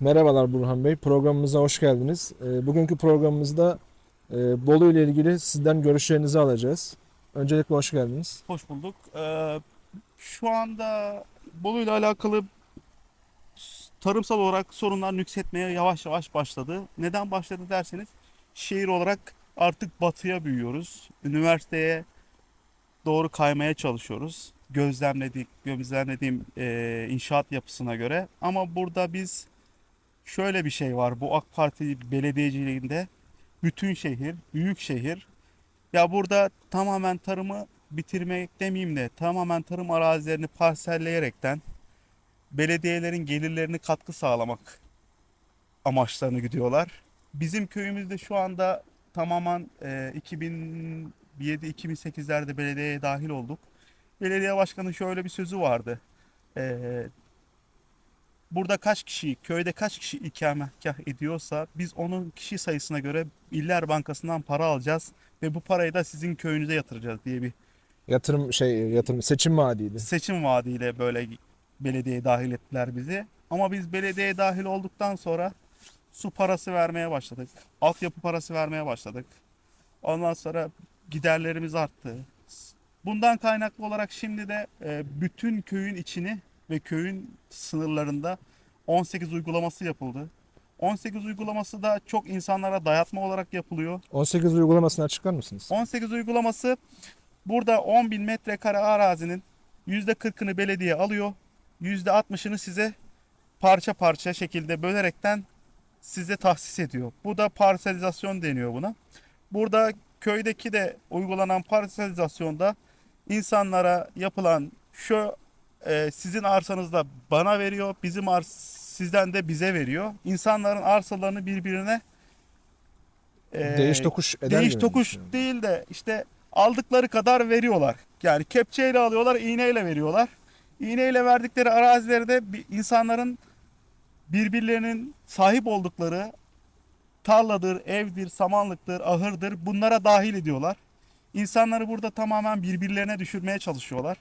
Merhabalar Burhan Bey. Programımıza hoş geldiniz. Ee, Bugünkü programımızda e, Bolu ile ilgili sizden görüşlerinizi alacağız. Öncelikle hoş geldiniz. Hoş bulduk. Ee, şu anda Bolu ile alakalı tarımsal olarak sorunlar nüksetmeye yavaş yavaş başladı. Neden başladı derseniz şehir olarak artık batıya büyüyoruz. Üniversiteye doğru kaymaya çalışıyoruz. Gözlemledik, gözlemlediğim e, inşaat yapısına göre. Ama burada biz şöyle bir şey var. Bu AK Parti belediyeciliğinde bütün şehir, büyük şehir ya burada tamamen tarımı bitirmek demeyeyim de tamamen tarım arazilerini parselleyerekten belediyelerin gelirlerini katkı sağlamak amaçlarını gidiyorlar. Bizim köyümüzde şu anda tamamen e, 2007-2008'lerde belediyeye dahil olduk. Belediye başkanı şöyle bir sözü vardı. E, burada kaç kişi, köyde kaç kişi ikametgah ediyorsa biz onun kişi sayısına göre İller Bankası'ndan para alacağız ve bu parayı da sizin köyünüze yatıracağız diye bir Yatırım şey yatırım seçim vaadiydi. seçim vaadiyle böyle belediyeye dahil ettiler bizi. Ama biz belediyeye dahil olduktan sonra su parası vermeye başladık. Altyapı parası vermeye başladık. Ondan sonra giderlerimiz arttı. Bundan kaynaklı olarak şimdi de e, bütün köyün içini ve köyün sınırlarında 18 uygulaması yapıldı. 18 uygulaması da çok insanlara dayatma olarak yapılıyor. 18 uygulamasını açıklar mısınız? 18 uygulaması burada 10 bin metrekare arazinin %40'ını belediye alıyor. %60'ını size parça parça şekilde bölerekten size tahsis ediyor. Bu da parselizasyon deniyor buna. Burada köydeki de uygulanan parselizasyonda insanlara yapılan şu e, sizin arsanızda bana veriyor, bizim ars sizden de bize veriyor. İnsanların arsalarını birbirine e, Değiş tokuş eder Değiş tokuş değil de işte aldıkları kadar veriyorlar. Yani kepçeyle alıyorlar, iğneyle veriyorlar. İğneyle verdikleri arazileri de insanların birbirlerinin sahip oldukları tarladır, evdir, samanlıktır, ahırdır bunlara dahil ediyorlar. İnsanları burada tamamen birbirlerine düşürmeye çalışıyorlar.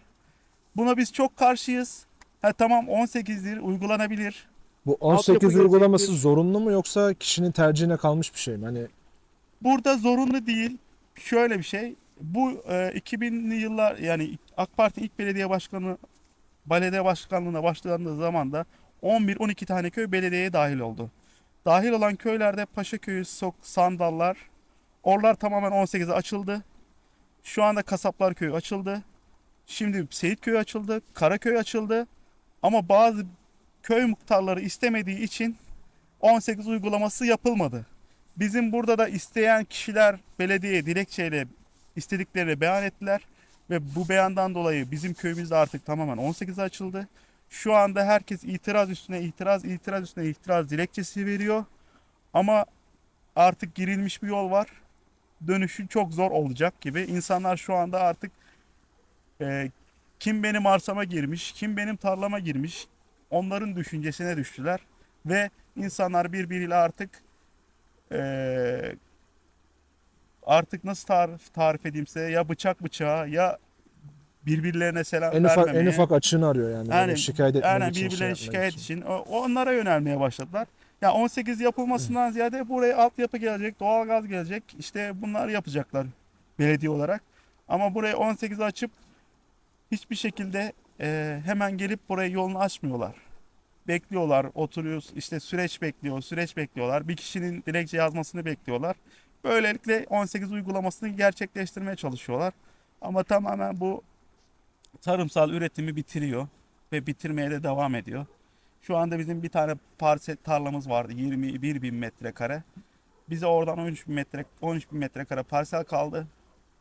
Buna biz çok karşıyız. Ha tamam 18'dir, uygulanabilir. Bu 18 Altyapı uygulaması gelecektir. zorunlu mu yoksa kişinin tercihine kalmış bir şey mi? Hani Burada zorunlu değil. Şöyle bir şey. Bu e, 2000'li yıllar yani AK Parti ilk belediye başkanı belediye başkanlığına başlandığı zaman da 11-12 tane köy belediyeye dahil oldu. Dahil olan köylerde Paşaköy'ü, Sok, Sandallar, oralar tamamen 18'e açıldı. Şu anda Kasaplar Köyü açıldı. Şimdi Seyit Köyü açıldı, Karaköy açıldı. Ama bazı köy muhtarları istemediği için 18 uygulaması yapılmadı. Bizim burada da isteyen kişiler belediyeye dilekçeyle istediklerini beyan ettiler ve bu beyandan dolayı bizim köyümüzde artık tamamen 18'e açıldı. Şu anda herkes itiraz üstüne itiraz, itiraz üstüne itiraz dilekçesi veriyor. Ama artık girilmiş bir yol var. Dönüşü çok zor olacak gibi. İnsanlar şu anda artık e, kim benim arsama girmiş, kim benim tarlama girmiş onların düşüncesine düştüler. Ve insanlar birbiriyle artık ee, artık nasıl tarif, tarif edeyim size ya bıçak bıçağa ya birbirlerine selam en ufak en vermemeye. ufak açığını arıyor yani. Aynen, şikayet etmek Aynen için. şey birbirlerine yapmak şikayet için. için. Onlara yönelmeye başladılar. Ya 18 yapılmasından ziyade buraya altyapı gelecek, doğalgaz gelecek. İşte bunları yapacaklar belediye olarak. Ama burayı 18'e açıp hiçbir şekilde e, hemen gelip buraya yolunu açmıyorlar. Bekliyorlar, oturuyoruz. işte süreç bekliyor, süreç bekliyorlar. Bir kişinin dilekçe yazmasını bekliyorlar. Böylelikle 18 uygulamasını gerçekleştirmeye çalışıyorlar. Ama tamamen bu tarımsal üretimi bitiriyor ve bitirmeye de devam ediyor. Şu anda bizim bir tane parsel tarlamız vardı 21 bin metrekare. Bize oradan 13 bin metre 13 bin metrekare parsel kaldı.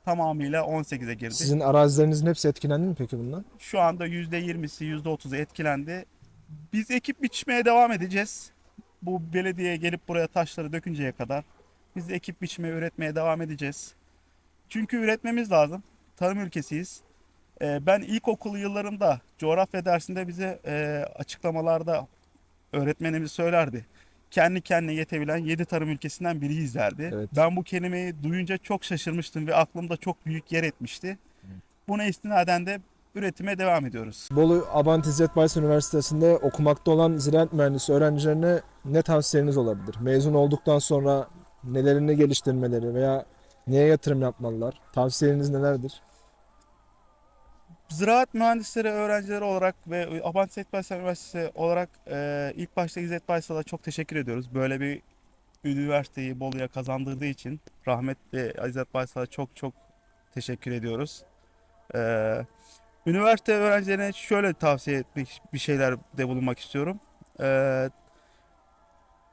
Tamamıyla 18'e girdi. Sizin arazilerinizin hepsi etkilendi mi peki bundan? Şu anda %20'si %30'u etkilendi. Biz ekip biçmeye devam edeceğiz. Bu belediyeye gelip buraya taşları dökünceye kadar biz ekip biçmeye, üretmeye devam edeceğiz. Çünkü üretmemiz lazım. Tarım ülkesiyiz. Ee, ben ilkokul yıllarımda coğrafya dersinde bize e, açıklamalarda öğretmenimiz söylerdi. Kendi kendine yetebilen 7 tarım ülkesinden biriyiz derdi. Evet. Ben bu kelimeyi duyunca çok şaşırmıştım ve aklımda çok büyük yer etmişti. Buna istinaden de üretime devam ediyoruz. Bolu Abant İzzet Bays Üniversitesi'nde okumakta olan ziraat mühendisi öğrencilerine ne tavsiyeniz olabilir? Mezun olduktan sonra nelerini geliştirmeleri veya neye yatırım yapmalılar? Tavsiyeleriniz nelerdir? Ziraat mühendisleri öğrencileri olarak ve Abant İzzet Baysal Üniversitesi olarak e, ilk başta İzzet Baysal'a çok teşekkür ediyoruz. Böyle bir üniversiteyi Bolu'ya kazandırdığı için rahmetli İzzet Baysal'a çok çok teşekkür ediyoruz. E, üniversite öğrencilerine şöyle tavsiye etmek bir şeyler de bulunmak istiyorum. E,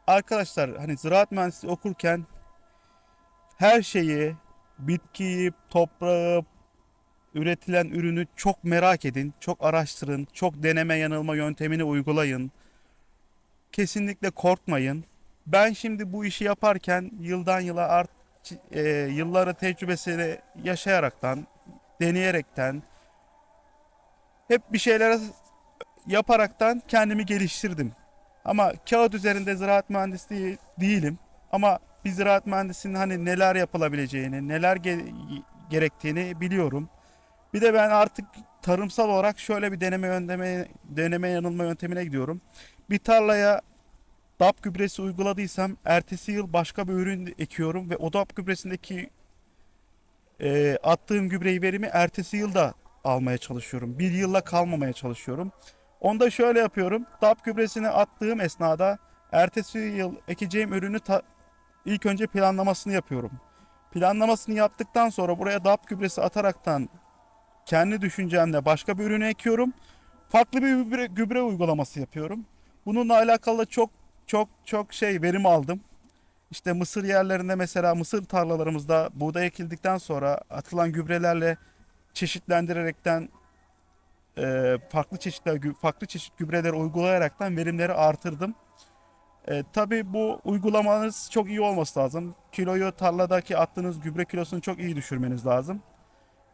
arkadaşlar hani ziraat mühendisliği okurken her şeyi bitkiyi, toprağı, üretilen ürünü çok merak edin, çok araştırın, çok deneme yanılma yöntemini uygulayın. Kesinlikle korkmayın. Ben şimdi bu işi yaparken yıldan yıla art e, yılları tecrübesini yaşayaraktan, deneyerekten hep bir şeyler yaparaktan kendimi geliştirdim. Ama kağıt üzerinde ziraat mühendisliği değilim. Ama bir ziraat mühendisinin hani neler yapılabileceğini, neler ge- gerektiğini biliyorum. Bir de ben artık tarımsal olarak şöyle bir deneme yöntemi, deneme yanılma yöntemine gidiyorum. Bir tarlaya DAP gübresi uyguladıysam ertesi yıl başka bir ürün ekiyorum ve o DAP gübresindeki e, attığım gübreyi verimi ertesi yılda almaya çalışıyorum. Bir yılla kalmamaya çalışıyorum. Onda şöyle yapıyorum. DAP gübresini attığım esnada ertesi yıl ekeceğim ürünü ta- ilk önce planlamasını yapıyorum. Planlamasını yaptıktan sonra buraya DAP gübresi ataraktan kendi düşüncemle başka bir ürünü ekiyorum. Farklı bir gübre, gübre uygulaması yapıyorum. Bununla alakalı çok çok çok şey verim aldım. İşte mısır yerlerinde mesela mısır tarlalarımızda buğday ekildikten sonra atılan gübrelerle çeşitlendirerekten e, farklı çeşitler farklı çeşit gübreleri uygulayaraktan verimleri artırdım. E, tabii bu uygulamanız çok iyi olması lazım. Kiloyu tarladaki attığınız gübre kilosunu çok iyi düşürmeniz lazım.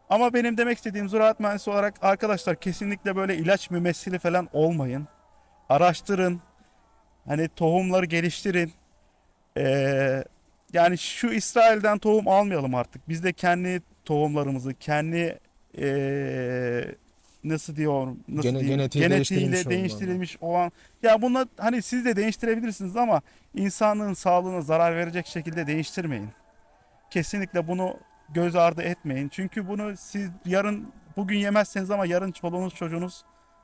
Ama benim demek istediğim ziraat mühendisi olarak arkadaşlar kesinlikle böyle ilaç mümessili falan olmayın. Araştırın. Hani tohumları geliştirin. Ee, yani şu İsrail'den tohum almayalım artık. Biz de kendi tohumlarımızı, kendi ee, nasıl diyor, nasıl Gene- diyeyim, genetiği genetiğiyle değiştirilmiş olan. değiştirilmiş olan. Ya bunlar hani siz de değiştirebilirsiniz ama insanlığın sağlığına zarar verecek şekilde değiştirmeyin. Kesinlikle bunu göz ardı etmeyin. Çünkü bunu siz yarın bugün yemezseniz ama yarın çoluğunuz çocuğunuz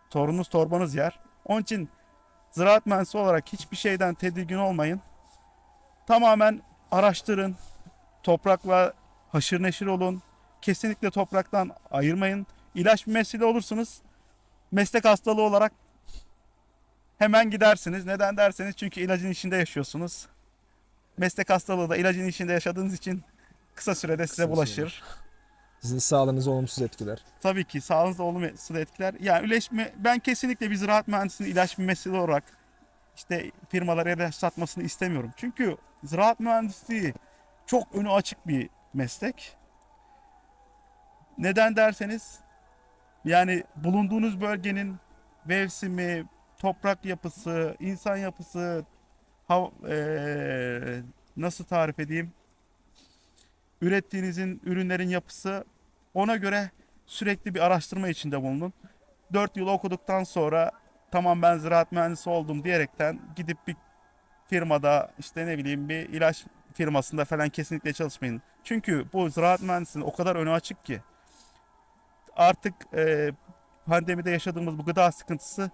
torununuz torbanız yer. Onun için ziraat mühendisi olarak hiçbir şeyden tedirgin olmayın. Tamamen araştırın. Toprakla haşır neşir olun. Kesinlikle topraktan ayırmayın. İlaç mesele olursunuz. Meslek hastalığı olarak hemen gidersiniz. Neden derseniz çünkü ilacın içinde yaşıyorsunuz. Meslek hastalığı da ilacın içinde yaşadığınız için kısa sürede size Kısa bulaşır. Sizin sağlığınızı olumsuz etkiler. Tabii ki sağlığınızda olumsuz etkiler. Yani üleşme, ben kesinlikle bir ziraat mühendisinin ilaç mesele olarak işte firmalara ilaç satmasını istemiyorum. Çünkü ziraat mühendisliği çok önü açık bir meslek. Neden derseniz yani bulunduğunuz bölgenin mevsimi, toprak yapısı, insan yapısı, hav- eee, nasıl tarif edeyim? Ürettiğinizin ürünlerin yapısı ona göre sürekli bir araştırma içinde bulunun. 4 yıl okuduktan sonra tamam ben ziraat mühendisi oldum diyerekten gidip bir firmada işte ne bileyim bir ilaç firmasında falan kesinlikle çalışmayın. Çünkü bu ziraat mühendisliğinin o kadar önü açık ki artık e, pandemide yaşadığımız bu gıda sıkıntısı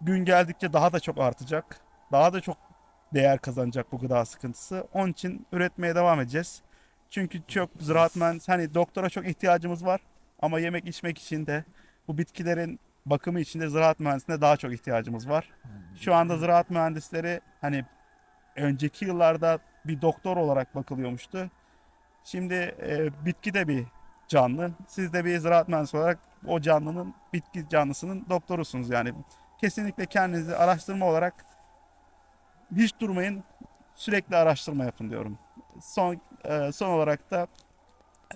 gün geldikçe daha da çok artacak. Daha da çok değer kazanacak bu gıda sıkıntısı. Onun için üretmeye devam edeceğiz. Çünkü çok ziraat mühendisi hani doktora çok ihtiyacımız var ama yemek içmek için de bu bitkilerin bakımı için de ziraat mühendisine daha çok ihtiyacımız var. Şu anda ziraat mühendisleri hani önceki yıllarda bir doktor olarak bakılıyormuştu. Şimdi e, bitki de bir canlı. Siz de bir ziraat mühendisi olarak o canlının bitki canlısının doktorusunuz yani. Kesinlikle kendinizi araştırma olarak hiç durmayın. Sürekli araştırma yapın diyorum. Son e, son olarak da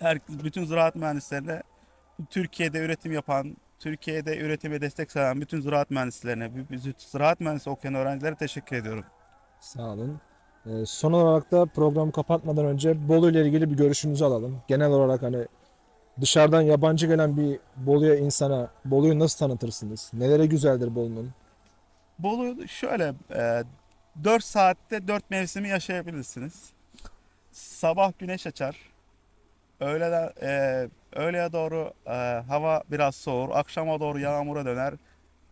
her bütün ziraat mühendislerine Türkiye'de üretim yapan, Türkiye'de üretime destek sağlayan bütün ziraat mühendislerine, bütün ziraat mühendisi okuyan öğrencilere teşekkür ediyorum. Sağ olun. Ee, son olarak da programı kapatmadan önce Bolu ile ilgili bir görüşünüzü alalım. Genel olarak hani dışarıdan yabancı gelen bir Bolu'ya insana Bolu'yu nasıl tanıtırsınız? Nelere güzeldir Bolu'nun? Bolu şöyle e, 4 saatte 4 mevsimi yaşayabilirsiniz. Sabah güneş açar. Öğleden e, öğleye doğru e, hava biraz soğur. Akşama doğru yağmura döner.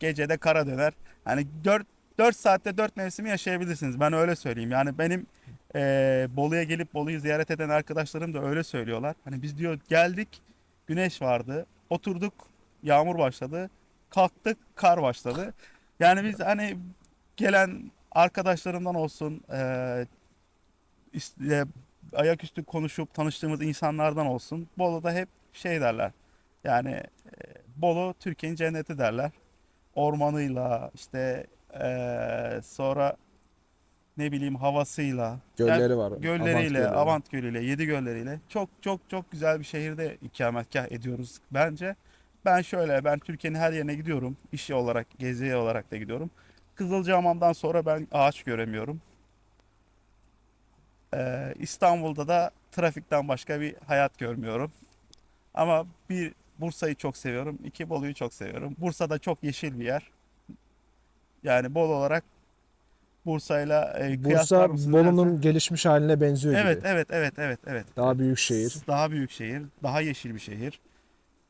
Gece de kara döner. Hani 4 4 saatte 4 mevsimi yaşayabilirsiniz. Ben öyle söyleyeyim. Yani benim e, Bolu'ya gelip Bolu'yu ziyaret eden arkadaşlarım da öyle söylüyorlar. Hani biz diyor geldik güneş vardı. Oturduk yağmur başladı. Kalktık kar başladı. Yani biz hani gelen arkadaşlarımdan olsun, eee, işte ayaküstü konuşup tanıştığımız insanlardan olsun, Bolu'da hep şey derler. Yani eee, Bolu Türkiye'nin cenneti derler. Ormanıyla, işte eee, sonra ne bileyim havasıyla, Gölleri var. gölleriyle, Gölü var. Avant Gölü'yle, Yedi Gölleri'yle çok çok çok güzel bir şehirde ikametgah ediyoruz bence. Ben şöyle, ben Türkiye'nin her yerine gidiyorum. İşi olarak, gezi olarak da gidiyorum. Kızılcahamam'dan sonra ben ağaç göremiyorum. Ee, İstanbul'da da trafikten başka bir hayat görmüyorum. Ama bir Bursa'yı çok seviyorum, iki Bolu'yu çok seviyorum. Bursa'da çok yeşil bir yer. Yani Bolu olarak Bursa'yla e, Bursa kıyaslar mısınız Bolu'nun dersen- gelişmiş haline benziyor Evet, gibi. evet, evet, evet, evet. Daha büyük şehir. Daha büyük şehir, daha yeşil bir şehir,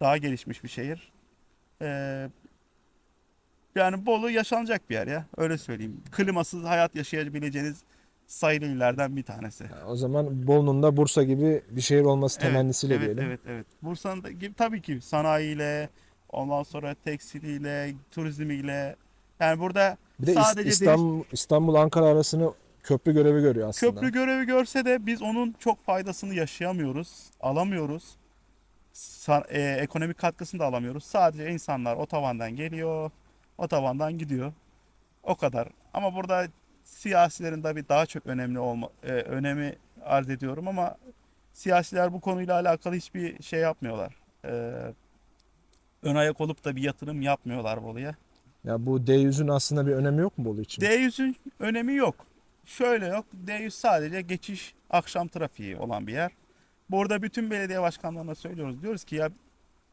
daha gelişmiş bir şehir. Ee, yani Bolu yaşanacak bir yer ya, öyle söyleyeyim. Klimasız hayat yaşayabileceğiniz sayılı illerden bir tanesi. O zaman Bolu'nun da Bursa gibi bir şehir olması Evet, temennisiyle evet, diyelim. evet, evet. Bursa'nın da gibi tabii ki sanayiyle, ondan sonra tekstiliyle, turizmiyle. Yani burada Bir de sadece deniz- İstanbul, İstanbul Ankara arasını köprü görevi görüyor aslında. Köprü görevi görse de biz onun çok faydasını yaşayamıyoruz, alamıyoruz. Sa- e, ekonomik katkısını da alamıyoruz. Sadece insanlar otobandan geliyor, otobandan gidiyor. O kadar. Ama burada siyasilerin tabii daha çok önemli olma e, önemi arz ediyorum ama siyasiler bu konuyla alakalı hiçbir şey yapmıyorlar. E, ön ayak olup da bir yatırım yapmıyorlar Bolu'ya. Ya bu D100'ün aslında bir önemi yok mu Bolu için? D100'ün önemi yok. Şöyle yok. D100 sadece geçiş akşam trafiği olan bir yer. Burada bütün belediye başkanlarına söylüyoruz. Diyoruz ki ya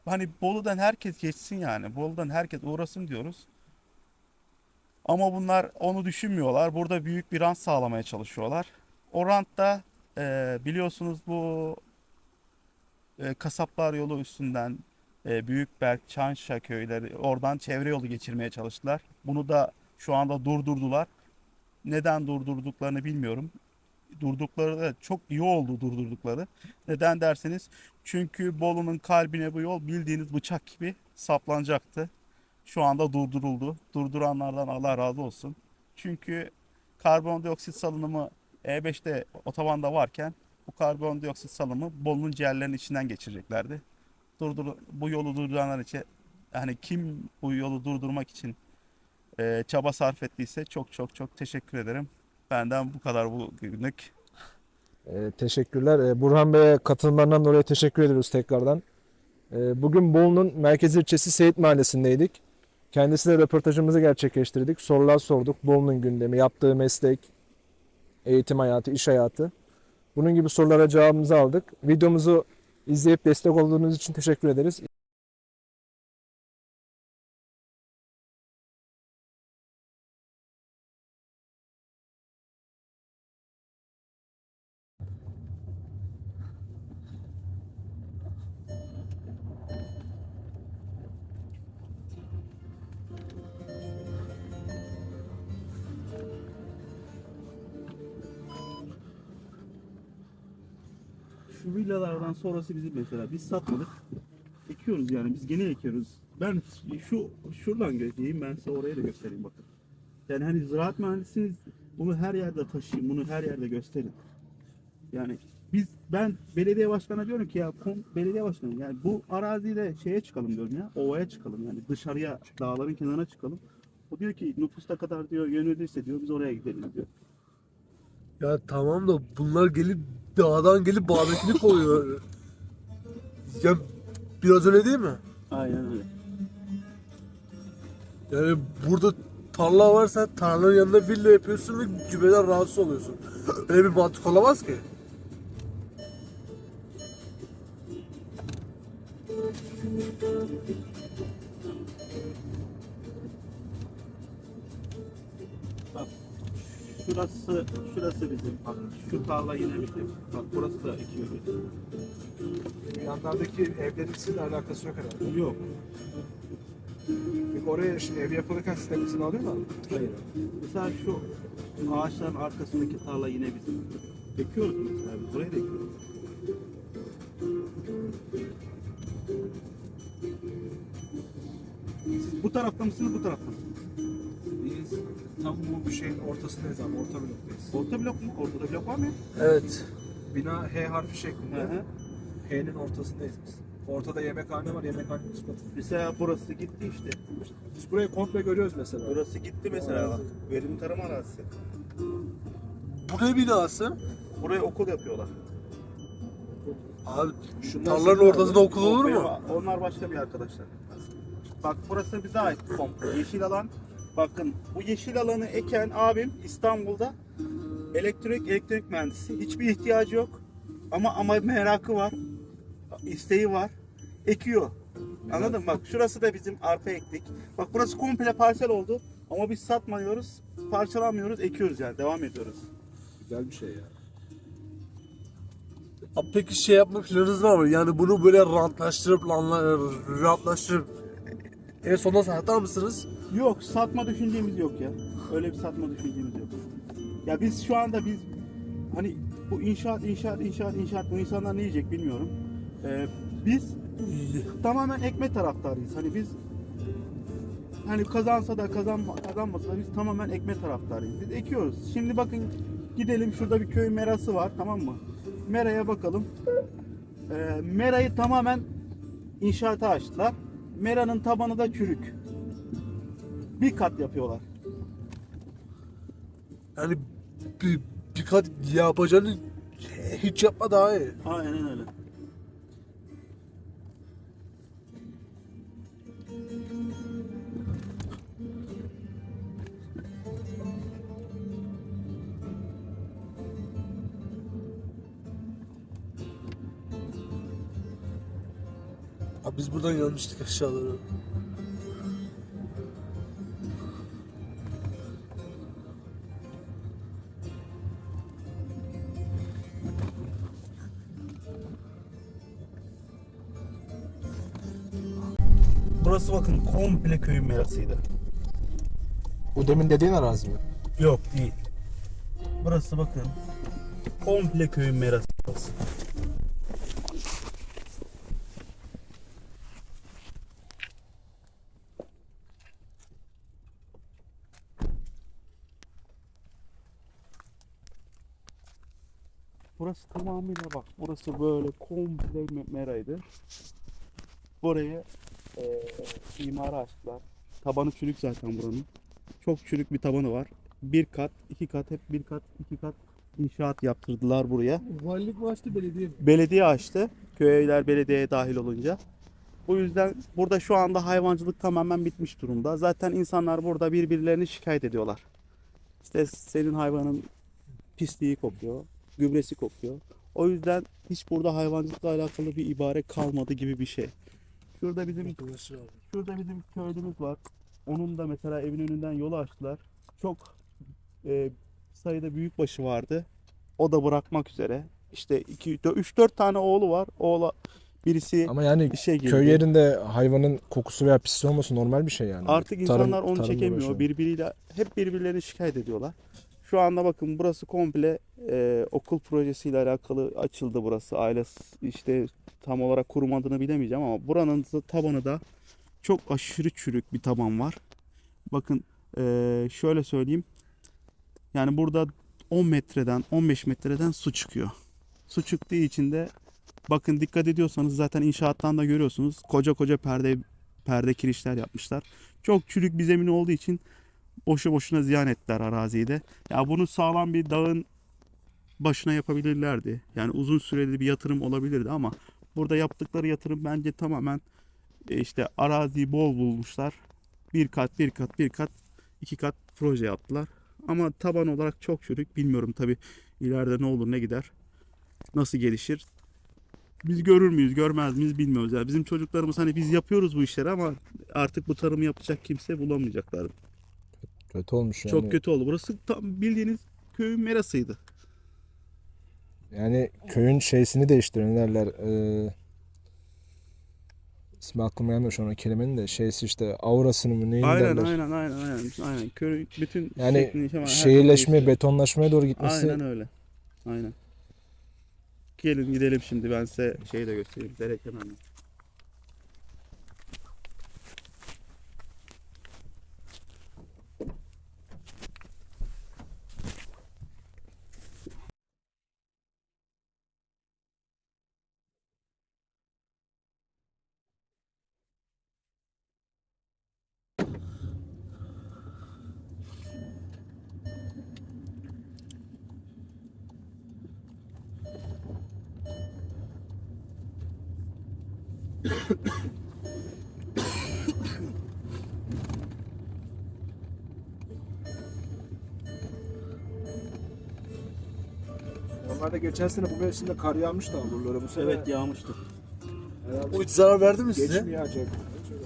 hani Bolu'dan herkes geçsin yani. Bolu'dan herkes uğrasın diyoruz. Ama bunlar onu düşünmüyorlar. Burada büyük bir rant sağlamaya çalışıyorlar. O rantta e, biliyorsunuz bu e, Kasaplar yolu üstünden e, Büyükberk, Çanşa köyleri oradan çevre yolu geçirmeye çalıştılar. Bunu da şu anda durdurdular. Neden durdurduklarını bilmiyorum. Durdukları da çok iyi oldu durdurdukları. Neden derseniz çünkü Bolu'nun kalbine bu yol bildiğiniz bıçak gibi saplanacaktı. Şu anda durduruldu. Durduranlardan Allah razı olsun. Çünkü karbondioksit salınımı E5'te otobanda varken bu karbondioksit salımı Bolu'nun ciğerlerinin içinden geçireceklerdi. Durdur bu yolu durduranlar için yani kim bu yolu durdurmak için e, çaba sarf ettiyse çok çok çok teşekkür ederim. Benden bu kadar bugünlük. Ee, teşekkürler. Ee, Burhan Bey'e katılımlarından dolayı teşekkür ediyoruz tekrardan. Ee, bugün Bolu'nun merkez ilçesi Seyit Mahallesi'ndeydik. Kendisiyle röportajımızı gerçekleştirdik. Sorular sorduk. Bolu'nun gündemi, yaptığı meslek, eğitim hayatı, iş hayatı. Bunun gibi sorulara cevabımızı aldık. Videomuzu izleyip destek olduğunuz için teşekkür ederiz. Şu villalardan sonrası bizim mesela. Biz satmadık. Ekiyoruz yani. Biz gene ekiyoruz. Ben şu şuradan göstereyim. Ben size oraya da göstereyim bakın. Yani hani ziraat mühendisiniz. Bunu her yerde taşıyın. Bunu her yerde gösterin. Yani biz ben belediye başkanına diyorum ki ya belediye başkanı yani bu araziyle şeye çıkalım diyorum ya. Ovaya çıkalım yani dışarıya dağların kenarına çıkalım. O diyor ki nüfusta kadar diyor yönelirse diyor biz oraya gidelim diyor. Ya tamam da bunlar gelip dağdan gelip bağdakini koyuyor. Ya biraz öyle değil mi? Aynen öyle. Yani burada tarla varsa tarlanın yanında villa yapıyorsun ve gübreden rahatsız oluyorsun. Öyle bir mantık olamaz ki. Şurası şurası bizim. Bak şu tarla yine bizim. Bak burası da ekiyor bizim. Yanlardaki evlerin sizinle alakası yok herhalde. Yok. Peki oraya şimdi ev yapılırken sistem izin alıyorlar mı? Hayır. Mesela şu ağaçların arkasındaki tarla yine bizim. Ekiyoruz mesela biz. Buraya da ekiyoruz. Siz bu tarafta mısınız bu tarafta tam bu şeyin ortasındayız abi. Orta bloktayız. Orta blok mu? Ortada blok var mı ya? Evet. Bina H harfi şeklinde. Hı hı. H'nin ortasındayız biz. Ortada yemekhane var. Yemekhanenin üst katı. Mesela burası gitti işte. Biz burayı komple görüyoruz mesela. Burası gitti mesela bak. Verim tarım arazisi. Bu ne binası? Buraya okul yapıyorlar. Abi tarlanın sizin ortasında okul olur mu? Onlar başka bir arkadaşlar. Bak burası bize ait komple. Yeşil alan. Bakın bu yeşil alanı eken abim İstanbul'da elektrik elektrik mühendisi. Hiçbir ihtiyacı yok. Ama ama merakı var. isteği var. Ekiyor. Anladın mı? Bak şurası da bizim arpa ektik. Bak burası komple parsel oldu. Ama biz satmıyoruz. Parçalamıyoruz. Ekiyoruz yani. Devam ediyoruz. Güzel bir şey ya. Abi peki şey yapma planınız var mı? Yani bunu böyle rantlaştırıp lanla, rantlaştırıp en sonunda satar mısınız? Yok satma düşüncemiz yok ya. Öyle bir satma düşüncemiz yok. Ya biz şu anda biz hani bu inşaat inşaat inşaat inşaat bu insanlar ne yiyecek bilmiyorum. Ee, biz tamamen ekmek taraftarıyız. Hani biz hani kazansa da kazanma, kazanmasa da biz tamamen ekmek taraftarıyız. Biz ekiyoruz. Şimdi bakın gidelim şurada bir köy merası var tamam mı? Meraya bakalım. Ee, merayı tamamen inşaata açtılar. Meranın tabanı da çürük. Bir kat yapıyorlar. Yani bir, birkaç yapacağını hiç yapma daha iyi. Aynen öyle. Abi biz buradan gelmiştik aşağılara. Komple köyün merasıydı. Bu demin dediğin arazi mi? Yok değil. Burası bakın komple köyün merası. burası. Burası tamamıyla bak burası böyle komple me- meraydı. Buraya eee imara açtılar. Tabanı çürük zaten buranın. Çok çürük bir tabanı var. Bir kat, iki kat, hep bir kat, iki kat inşaat yaptırdılar buraya. Valilik mi açtı belediye? Belediye açtı. Köyler belediyeye dahil olunca. Bu yüzden burada şu anda hayvancılık tamamen bitmiş durumda. Zaten insanlar burada birbirlerini şikayet ediyorlar. İşte senin hayvanın pisliği kokuyor, gübresi kokuyor. O yüzden hiç burada hayvancılıkla alakalı bir ibare kalmadı gibi bir şey. Şurada bizim abi. Şurada bizim köylümüz var. Onun da mesela evin önünden yolu açtılar. Çok e, sayıda büyükbaşı vardı. O da bırakmak üzere. İşte 3-4 tane oğlu var. Oğla birisi Ama yani işe girdi. köy yerinde hayvanın kokusu veya pisliği olması normal bir şey yani. Artık Tarım- insanlar onu tarımla çekemiyor. uğraşıyor. Birbiriyle hep birbirlerini şikayet ediyorlar. Şu anda bakın burası komple e, okul projesiyle alakalı açıldı burası. Aile s- işte tam olarak kurum adını bilemeyeceğim ama buranın da tabanı da çok aşırı çürük bir taban var. Bakın e, şöyle söyleyeyim. Yani burada 10 metreden 15 metreden su çıkıyor. Su çıktığı için de bakın dikkat ediyorsanız zaten inşaattan da görüyorsunuz. Koca koca perde perde kirişler yapmışlar. Çok çürük bir zemin olduğu için boşu boşuna ziyan ettiler araziyi de. Ya bunu sağlam bir dağın başına yapabilirlerdi. Yani uzun süreli bir yatırım olabilirdi ama burada yaptıkları yatırım bence tamamen e, işte araziyi bol bulmuşlar. Bir kat, bir kat, bir kat, iki kat proje yaptılar. Ama taban olarak çok çürük. Bilmiyorum tabi ileride ne olur ne gider. Nasıl gelişir. biz görür müyüz, görmez miyiz bilmiyoruz. Yani bizim çocuklarımız hani biz yapıyoruz bu işleri ama artık bu tarımı yapacak kimse bulamayacaklar. Kötü olmuş yani. Çok kötü oldu. Burası tam bildiğiniz köyün merasıydı. Yani köyün şeysini değiştiriyor ne derler. Ee, ismi aklıma gelmiyor şu an o kelimenin de şeysi işte aurasını mı neyini Aynen derler. aynen aynen aynen. Aynen köyün bütün Yani şeklini, şemalini, her şehirleşme, şeyi değiştiriyor. betonlaşmaya doğru gitmesi Aynen öyle. Aynen. Gelin gidelim şimdi ben size şeyi de göstereyim. Dere kenarını. Normalde geçen sene bu mevsimde kar yağmıştı ama buralara bu sene. Evet yağmıştı. herhalde O hiç zarar verdi mi size? geç mi yağacak?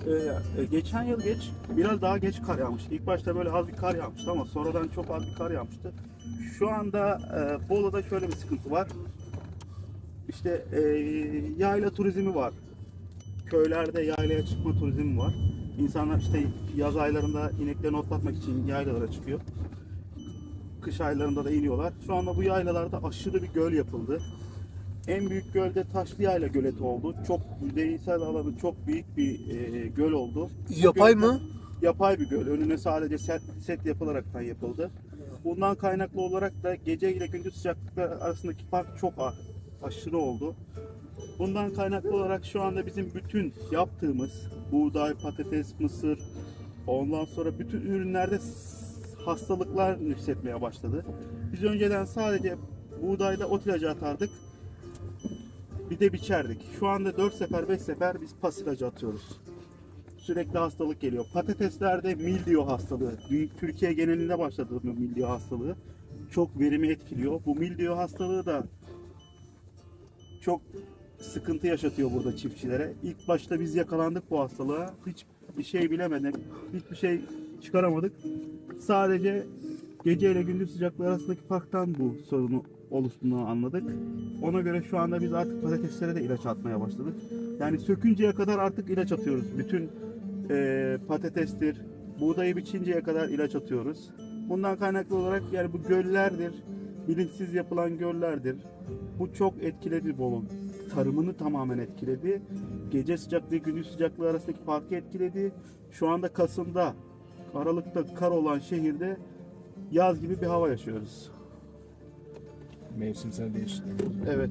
Ee, e, geçen yıl geç, biraz daha geç kar yağmış. İlk başta böyle az bir kar yağmıştı ama sonradan çok az bir kar yağmıştı. Şu anda e, Bolu'da şöyle bir sıkıntı var. İşte e, yayla turizmi var. Köylerde yaylaya çıkma turizmi var. İnsanlar işte yaz aylarında ineklerini otlatmak için yaylalara çıkıyor. Kış aylarında da iniyorlar. Şu anda bu yaylalarda aşırı bir göl yapıldı. En büyük gölde Taşlı Yayla Göleti oldu. Çok yüzeysel alanı çok büyük bir e, göl oldu. Yapay mı? Yapay bir göl. Önüne sadece set, set yapılaraktan yapıldı. Bundan kaynaklı olarak da gece ile gündüz sıcaklıklar arasındaki fark çok a- aşırı oldu. Bundan kaynaklı olarak şu anda bizim bütün yaptığımız buğday, patates, mısır, ondan sonra bütün ürünlerde hastalıklar nüksetmeye başladı. Biz önceden sadece buğdayda ot ilacı atardık. Bir de biçerdik. Şu anda 4 sefer 5 sefer biz pas ilacı atıyoruz sürekli hastalık geliyor. Patateslerde mildiyo hastalığı. Türkiye genelinde başladı bu mildiyo hastalığı. Çok verimi etkiliyor. Bu mildiyo hastalığı da çok sıkıntı yaşatıyor burada çiftçilere. İlk başta biz yakalandık bu hastalığa. Hiç bir şey bilemedik. Hiçbir şey çıkaramadık. Sadece gece ile gündüz sıcaklığı arasındaki farktan bu sorunu oluştuğunu anladık. Ona göre şu anda biz artık patateslere de ilaç atmaya başladık. Yani sökünceye kadar artık ilaç atıyoruz. Bütün eee, patatestir, buğdayı biçinceye kadar ilaç atıyoruz. Bundan kaynaklı olarak yani bu göllerdir, bilinçsiz yapılan göllerdir. Bu çok etkiledi Bolu. Tarımını tamamen etkiledi. Gece sıcaklığı, gündüz sıcaklığı arasındaki farkı etkiledi. Şu anda Kasım'da, Aralık'ta kar olan şehirde yaz gibi bir hava yaşıyoruz. Mevsimsel değişiklik. Evet.